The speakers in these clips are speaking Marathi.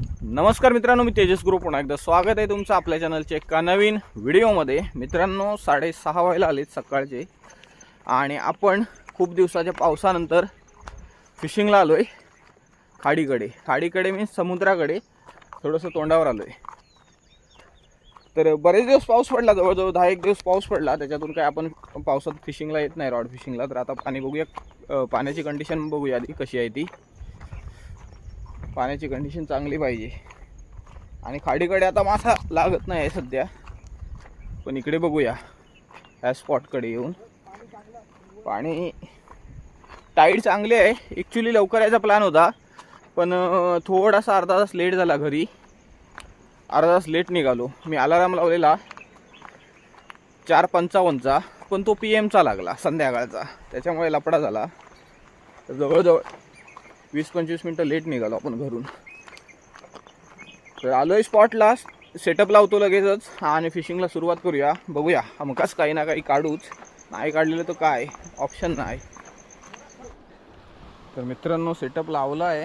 नमस्कार मित्रांनो मी तेजस गुरु. पुन्हा एकदा स्वागत आहे तुमचं आपल्या चॅनलच्या एका नवीन व्हिडिओमध्ये. मित्रांनो साडेसहा व्हायला आलेत सकाळचे. आणि आपण खूप दिवसाच्या पावसानंतर फिशिंगला आलो आहे खाडीकडे. खाडीकडे मी समुद्राकडे. थोडंसं तोंडावर आलो आहे तर बरेच दिवस पाऊस पडला जवळजवळ दहा एक दिवस पाऊस पडला. त्याच्यातून काय आपण पावसात फिशिंगला येत नाही रॉड फिशिंगला तर आता पाणी बघूया. पाण्याची कंडिशन बघूया आधी कशी आहे ती. पाण्याची कंडिशन चांगली पाहिजे. आणि खाडीकडे आता मासा लागत नाही आहे सध्या. पण इकडे बघूया. ह्या स्पॉटकडे येऊन. पाणी टाईट चांगली आहे. ॲक्च्युली लवकर यायचा प्लॅन होता. पण थोडासा अर्धा तास लेट झाला घरी. अर्धा तास लेट निघालो. मी अलाराम लावलेला. चार पंचावन्नचा. पण तो पी एमचा लागला संध्याकाळचा. त्याच्यामुळे लपडा झाला. जवळजवळ वीस पंचवीस मिनटं लेट निघालो आपण घरून. तर आलो आहे स्पॉटला सेटअप लावतो लगेचच आणि फिशिंगला सुरुवात करूया. बघूया. हमकाच काही ना काही काढूच. नाही काढलेलं तर काय? ऑप्शन नाही. तर मित्रांनो सेटअप लावला आहे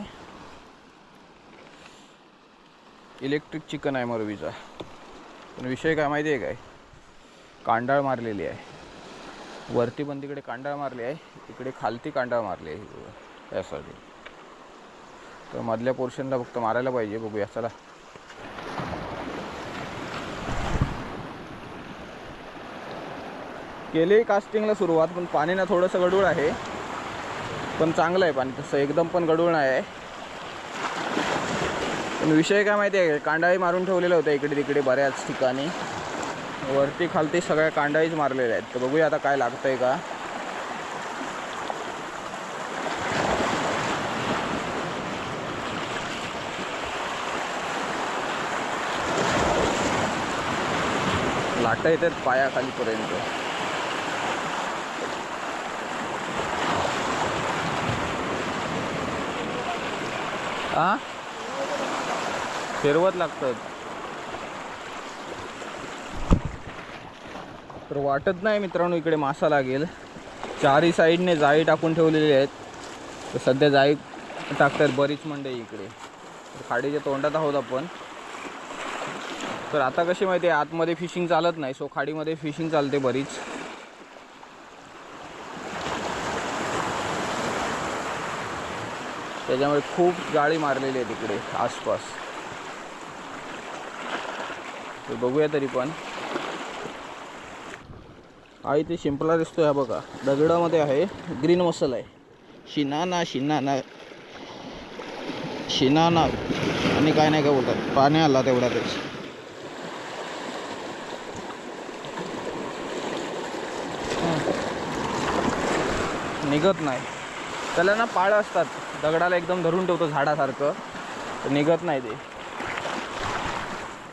इलेक्ट्रिक चिकन आहे मरवीचा. पण विषय काय माहिती आहे काय? कांडाळ मारलेली आहे. वरती पण तिकडे कांडाळ मारली आहे. इकडे खालती कांडाळ मारली आहे. त्यासाठी तर मधल्या पोर्शनला फक्त मारायला पाहिजे. बघूया चला. केले कास्टिंगला सुरुवात पण पाणी ना थोडंसं गडूळ आहे. पण चांगलं आहे पाणी तसं एकदम पण गडूळ नाही आहे. पण विषय काय माहिती आहे का कांडाळी मारून ठेवलेल्या होत्या इकडे तिकडे बऱ्याच ठिकाणी. वरती खालती सगळ्या कांडाळीच मारलेल्या आहेत. तर बघूया आता काय लागतंय का. लाटा येतात पायाखालीपर्यंत हा फिरवत लागतात तर वाटत नाही मित्रांनो इकडे मासा लागेल. चारही साईडने जाळी टाकून ठेवलेली आहेत. तर सध्या जाळी टाकतात बरीच मंडई इकडे. खाडीच्या तोंडात आहोत आपण. तर आता कशी माहिती आहे आतमध्ये फिशिंग चालत नाही सो खाडीमध्ये फिशिंग चालते बरीच. त्याच्यामुळे खूप जाळी मारलेली आहे तिकडे आसपास. तर बघूया तरी पण. आई ते शिंपला दिसतोय हा बघा. दगडामध्ये आहे. ग्रीन मसल आहे. शिनाना शिनाना. शिनाना. आणि काय नाही काय बोलतात? पाणी आला तेवढ्यातच. निघत नाही. त्याला ना पाळ असतात. दगडाला एकदम धरून ठेवतो झाडासारखं. तर निघत नाही ते.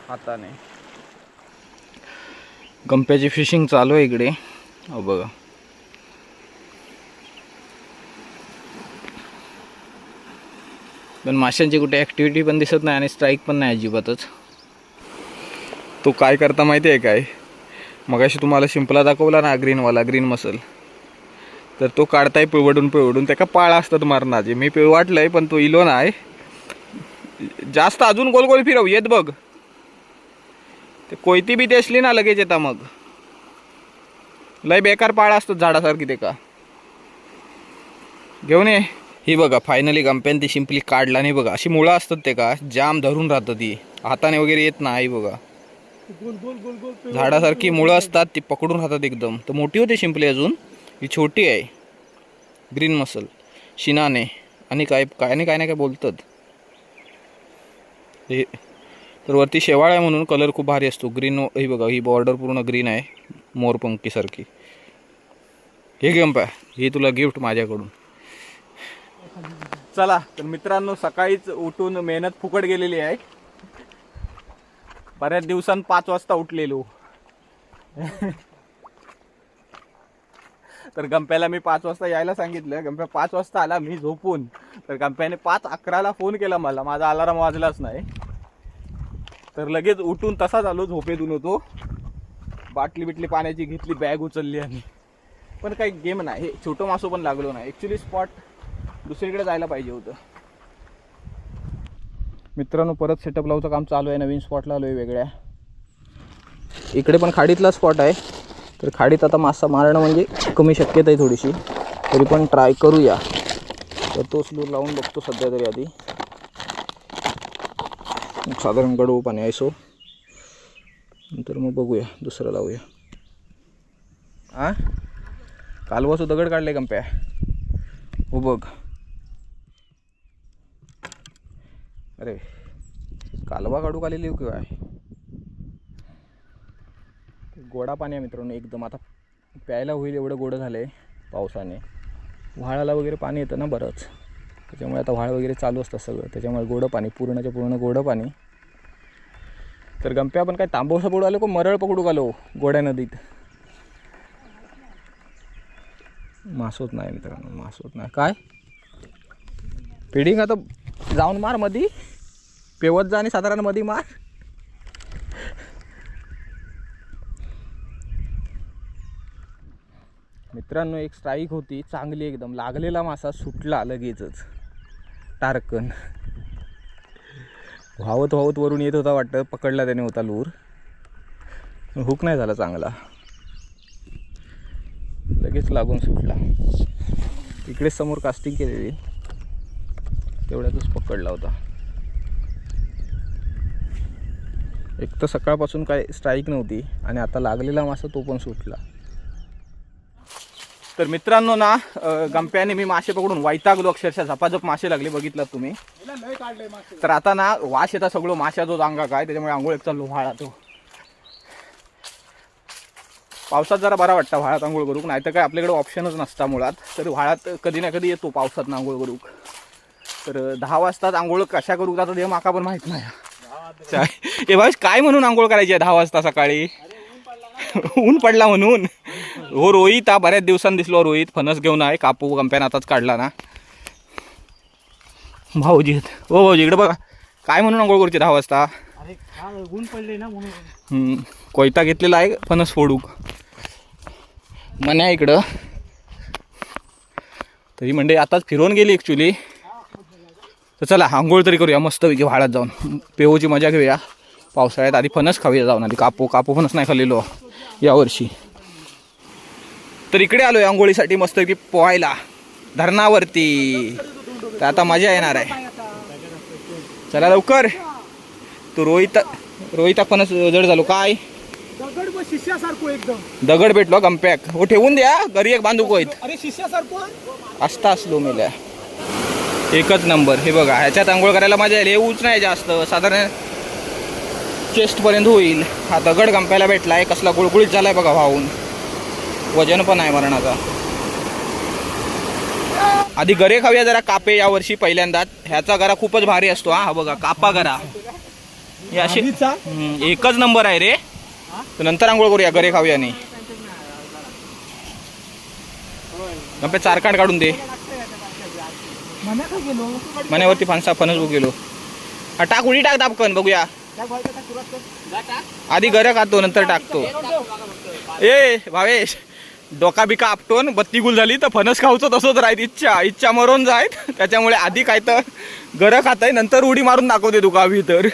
हाताने. गंप्याची फिशिंग चालू आहे इकडे. हो बघा. पण माशांची कुठे ॲक्टिव्हिटी पण दिसत नाही आणि स्ट्राईक पण नाही अजिबातच. तो काय करता माहिती आहे काय? मगाशी तुम्हाला शिंपला दाखवला ना ग्रीनवाला ग्रीन मसल तर तो काढताय पिवडून पिवडून. त्याका पाळा असतात मारणाचे. मी पिळवाटलंय पण तो इलो नाही. जास्त अजून गोल गोल फिरव येत बघ. ते कोयती बी असली ना लगेच येता मग. लय बेकार पाळा असतात झाडासारखी ते का. घेऊन ये. ही बघा फायनली गंप्यान ती शिंपली काढला नाही बघा. अशी मुळं असतात ते का. जाम धरून राहतं ती. हाताने वगैरे येत नाही बघा. झाडासारखी मुळं असतात ती पकडून राहतात एकदम. तर मोठी होती शिंपली अजून. ही छोटी आहे. ग्रीन मसल शिनाने. आणि काय काय नाही काय नाही काय बोलतात. हे तर वरती शेवाळ आहे म्हणून कलर खूप भारी असतो. ग्रीन ही बघा ही बॉर्डर पूर्ण ग्रीन आहे. मोरपंखीसारखी हे घेऊन पा ही तुला गिफ्ट माझ्याकडून. चला तर मित्रांनो सकाळीच उठून मेहनत फुकट गेलेली आहे. बऱ्याच दिवसांत पाच वाजता उठलेलो. तर गंप्याला मी पाच वाजता यायला सांगितलं. गंप्या पाच वाजता आला मी झोपून. तर गंप्याने पाच अकराला फोन केला मला. माझा अलाराम वाजलाच नाही. तर लगेच उठून तसाच आलो झोपेतून होतो. बाटली बिटली पाण्याची घेतली बॅग उचलली आणि. पण काही गेम नाही. हे छोटं मासो पण लागलो नाही. ॲक्च्युली स्पॉट दुसरीकडे जायला पाहिजे होतं. मित्रांनो परत सेटअप लावचं काम चालू आहे. नवीन स्पॉटला आलो आहे वेगळ्या. इकडे पण खाडीतला स्पॉट आहे. तर खाडीत आता मासा मारणं म्हणजे कमी शक्यता आहे थोडीशी. तरी पण ट्राय करूया. तर तोच लूर लावून बघतो सध्या तरी आधी. साधारण गडू पाणी आयसो सो. नंतर मग बघूया दुसरं लावूया. आ? कालवासू दगड काढले कंप्या हो बघ. अरे कालवा काढू काढलेली हो काय गोडा पाणी आहे मित्रांनो एकदम. आता प्यायला होईल एवढं गोडं झालं आहे पावसाने. व्हाळाला वगैरे पाणी येतं ना बरंच. त्याच्यामुळे आता व्हाळ वगैरे चालू असतं सगळं. त्याच्यामुळे गोडं पाणी पूर्णच्या पूर्ण गोडं पाणी. तर गंप्या आपण काय तांबवसा पकडू आलो को मरळ पकडू आलो गोड्या नदीत? मासोत नाही मित्रांनो मासोत नाही. काय? पिडिंग आता जाऊन मार मधी? पेवत जा आणि साधारण मधी मार. मित्रांनो एक स्ट्राईक होती. चांगली एकदम. लागलेला मासा सुटला लगेचच. टारकन व्हावत व्हावत वरून येत होता वाटतं. पकडला त्याने होता लूर. हुक नाही झाला चांगला. लगेच लागून सुटला. इकडे समोर कास्टिंग केलेली. तेवढ्यातच पकडला होता. एक तर सकाळपासून काय स्ट्राईक नव्हती आणि आता लागलेला मासा तो पण सुटला. तर मित्रांनो ना गंप्याने मी मासे पकडून वैतागलो अक्षरशः झपाझप मासे लागले बघितलात तुम्ही. तर आता ना वास येता सगळं माशा जो अंगा काय त्याच्यामुळे आंघोळ एक चाललो व्हाळा तो. पावसात जरा बरा वाटतं व्हाळात आंघोळ करूक नाही तर काय आपल्याकडे ऑप्शनच नसता मुळात. तर व्हाळात कधी ना कधी येतो पावसात आंघोळ करूक तर दहा वाजतात आंघोळ कशा करू आता ते माका पण माहीत नाही. ए भावेश काय म्हणून आंघोळ करायची आहे दहा वाजता सकाळी? ऊन पडला म्हणून. हो रोहित हा बऱ्याच दिवसांनी दिसलो रोहित. फणस घेऊन आहे कापू कंप्यान आताच काढला ना. भाऊजी. हो भाऊजी इकडे बघा. काय म्हणून आंघोळ करते दहा वाजता? ऊन पडले ना म्हणून. कोयता घेतलेला आहे फणस फोडूक. मन्या इकडं. तरी म्हणजे आताच फिरवून गेली ॲक्च्युली तर चला आंघोळ तरी करूया मस्तपैकी व्हाळात जाऊन. पेवची मजा घेऊया. पावसाळ्यात आधी फणस खाऊया जाऊन आधी कापू कापू फणस नाही खाल्लेलो यावर्षी. तर इकडे आलोय आंघोळीसाठी मस्तपैकी पोहायला. धरणावरती. तर आता मजा येणार आहे. चला लवकर. तू रोहित रोहित फणस जड झालो. काय? दगड शिष्यासारखो एकदम. दगड भेटलो गंपॅक हो ठेवून द्या. घरी एक बांधू कोयत अरे शिष्यासारखो असता असलो मेल्या. एकच नंबर. हे बघा ह्याच्यात आंघोळ करायला मजा येईल. हे उच नाही जास्त. साधारण चेस्टपर्यंत होईल. हा दगड गंप्याला भेटलाय कसला गुळगुळीत झालाय बघा वाहून वजन पण आहे मरणाचा. आधी गरे खाऊया जरा कापे यावर्षी पहिल्यांदाच ह्याचा गरा खूपच भारी असतो हा हा बघा कापा गरा. हे एकच नंबर आहे रे. तर नंतर आंघोळ करूया गरे खाऊया नाही गंपे चारकांड काढून दे. मना का गेलो. मण्यावरती फानसा फणस बघ गेलो. हा, टाक उडी टाक दापकन बघूया. आधी गरं खातो नंतर टाकतो. ए भावेश डोका बिका आपटून बत्ती गुल झाली तर फणस खाऊचं तसंच राहत इच्छा इच्छा मरून जायत त्याच्यामुळे आधी काय तर गरं खाताय नंतर उडी मारून दाखवते तुका हवी तर.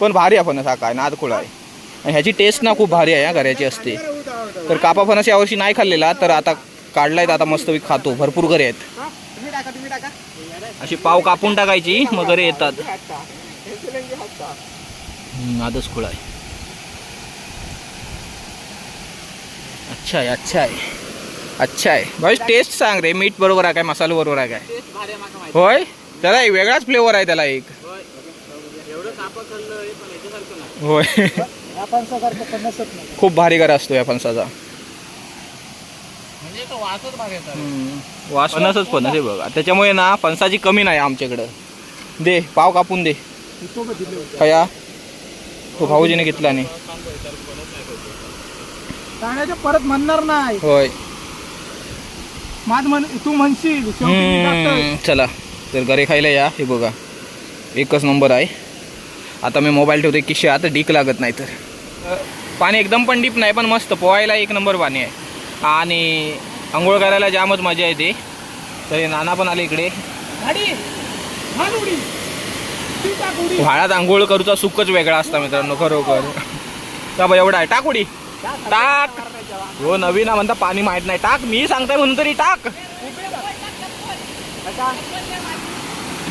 पण भारी आहे फणस हा काय नादखुळ आहे. आणि ह्याची टेस्ट ना खूप भारी आहे ह्या घराची असते. तर कापा फणस यावर्षी नाही खाल्लेला तर आता काढलाय तर आता मस्त खातो. भरपूर घरे आहेत. अशी पाव कापून टाकायची मग घरे येतात. नादच खुळा आहे. अच्छा आहे अच्छा आहे. अच्छा आहे. भाई टेस्ट सांग रे मीठ बरोबर आहे काय मसाला बरोबर आहे काय? होय? त्याला एक वेगळाच फ्लेवर आहे त्याला एक. होय. या फणसासारखं फणसच नाही. खूप भारी करा असतो या फणसाचा. म्हणजे तो वासच भाग येतात हम्म. वास फणसच फणस आहे बघा. त्याच्यामुळे ना फणसाची कमी नाही आमच्याकडं. दे पाव कापून दे. कया तो भाऊजीने घेतला नाही. सांगायचं परत म्हणणार नाही. होय. माझ म्हण तू म्हणशील हम्म, चला. तर घरी खायला या हे बघा. एकच नंबर आहे. आता मी मोबाईल ठेवते की आता डीक लागत नाही तर. अ, पाणी एकदम पण डीप नाही पण मस्त. पोहायला एक नंबर पाणी आहे. आणि आंघोळ करायला जामच मजा येते. तरी नाना पण आले इकडे. गाडी मान उडी. व्हाळात आंघोळ करूचा सुखच वेगळा असता मित्रांनो खरोखर. का बा एवढा आहे. टाक उडी. टाक. हो नवीन म्हणता पाणी माहीत नाही. टाक मी सांगताय म्हणून तरी टाक.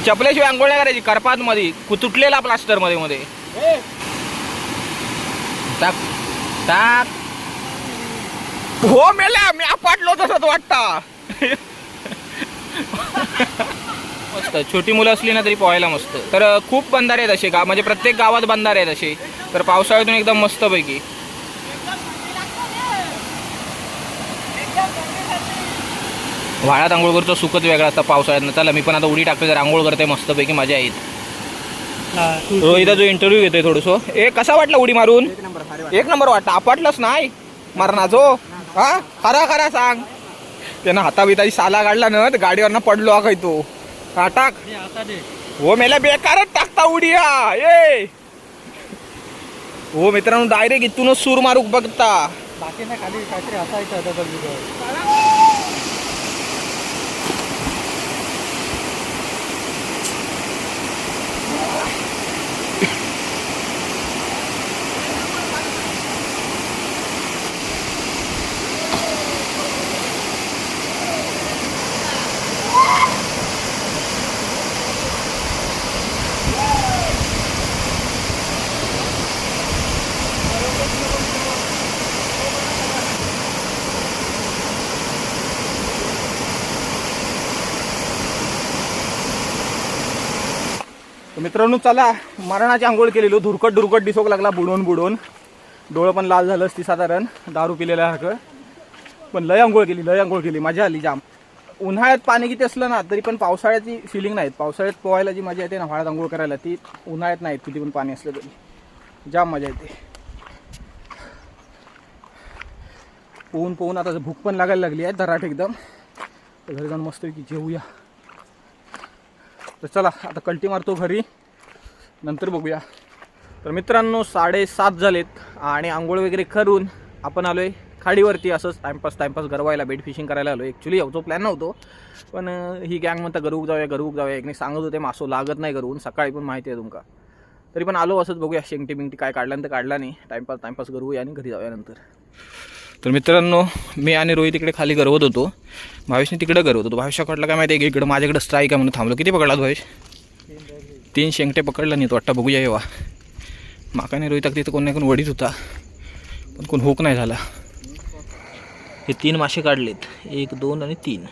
चपल्याशिवाय आंघोळ नाही करायची करपात मध्ये तुटलेला प्लास्टरमध्ये मध्ये. टाक. टाक. हो मेल्या मी आपटलो तसंच वाटता. मस्त. छोटी मुलं असली ना तरी पोहायला मस्त. तर खूप बंधारे आहेत असे गाव. म्हणजे प्रत्येक गावात बंधारे आहेत असे. तर पावसाळ्यातून एकदम मस्त पैकी वाळ्यात आंघोळ करतो सुखच वेगळा असता पावसाळ्यात चला मी पण आता उडी टाकतो जर आंघोळ करते मस्तपैकी मजा येईल. हा, तू- रोहिता जो इंटरव्ह्यू घेतोय थोडस. ए कसा वाटला उडी मारून? एक नंबर वाटला. आपटलंच नाही? मारणाचो हा. खरा खरा सांग. त्यानं हाताबिताची साला काढला ना तर गाडीवरनं पडलो हा काही तो हा टाक हे. हो मेला बेकारच टाकता उडी हा ए. हो मित्रांनो डायरेक्ट इथूनच सूर मारूक बघता. बाकी ना खाली काहीतरी असायचं मित्रांनो चला मरणाची आंघोळ केलेलो. धुरकट धुरकट दिसोक लागला बुडवून बुडवून डोळं पण लाल झालं असती साधारण. दारू पिलेल्यासारखं पण लय आंघोळ केली लय आंघोळ केली. मजा आली जाम. उन्हाळ्यात पाणी किती असलं ना तरी पण पावसाळ्याची फिलिंग नाहीत. पावसाळ्यात पोहायला जी मजा येते ना हळद आंघोळ करायला ती उन्हाळ्यात नाहीत किती पण पाणी असलं तरी. जाम मजा येते. पोहून पोहून आता भूक पण लागायला लागली आहे दराट एकदम. तर घरी जाऊन मस्तपैकी जेवूया. तर चला आता कल्टी मारतो घरी. नंतर बघूया. तर मित्रांनो साडेसात झालेत आणि आंघोळ वगैरे करून आपण आलोय खाडीवरती. असंच टाइमपास टाइमपास गरवायला बेट फिशिंग करायला आलो ॲक्च्युली यावतो प्लॅन नव्हतो. पण ही गँग म्हणता गरुक जाऊया गरुक जाऊया. एकने सांगत होते मासो लागत नाही गरवून सकाळी पण माहिती आहे तुमका. तरी पण आलो असंच बघूया शेंगटी बिंगटी काय काढल्यानंतर काढला नाही. टाइमपास टाइमपास करूया आणि घरी जाऊया नंतर. तर मित्रांनो मी आणि रोहित इकडे खाली गरवत होतो. भावेशने तिकडे गरवत होतो. भावेशाकडलं काय माहिती आहे इकडं माझ्याकडे स्ट्राईक आहे म्हणून थांबलो. किती पकडलात भावेश? तीन शेंगटे पकडला नाही तो वाटतं. बघूया येवा माकाने रोहित तिथं कोण नाही कोण वडीत होता. पण कोण हुक नाही झाला. हे तीन मासे काढलेत. एक दोन आणि तीन.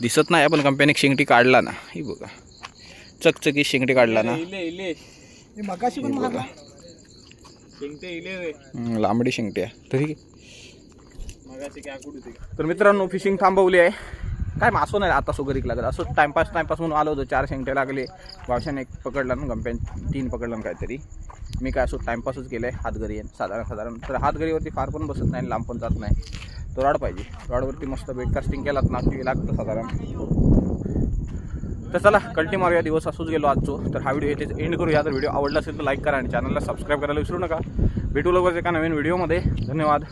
दिसत नाही पण कंपॅनी शेंगटी काढला ना. ही बघा. चकचकी शेंगटी काढला ना. मगाशी पण लांबडी शेंगटी आहे तरी तर मित्रांनो फिशिंग थांबवली आहे. काय मासो नाही आता सुगरीक लागत असं टाइमपास टाइमपास म्हणून आलो होतो. चार शेंगटे लागले. पावसाने एक पकडला ना गंप्यान तीन पकडला ना काहीतरी. मी काय असं टाइमपासच केलं आहे हातगरी आहे. साधारण साधारण. तर हातगरीवरती फार पण बसत नाही आणि लांब पण जात नाही. तो रॉड पाहिजे. रॉडवरती मस्त बेट कास्टिंग केलात ना की लागतं साधारण. तर चला कल्टी मारूया दिवस असूच गेलो आजचो. तर हा व्हिडिओ येथेच एंड करूया. तर व्हिडिओ आवडला असेल तर लाईक करा आणि चॅनलला सबस्क्राईब करायला विसरू नका. भेटू लवकरच एका नवीन व्हिडिओमध्ये. धन्यवाद.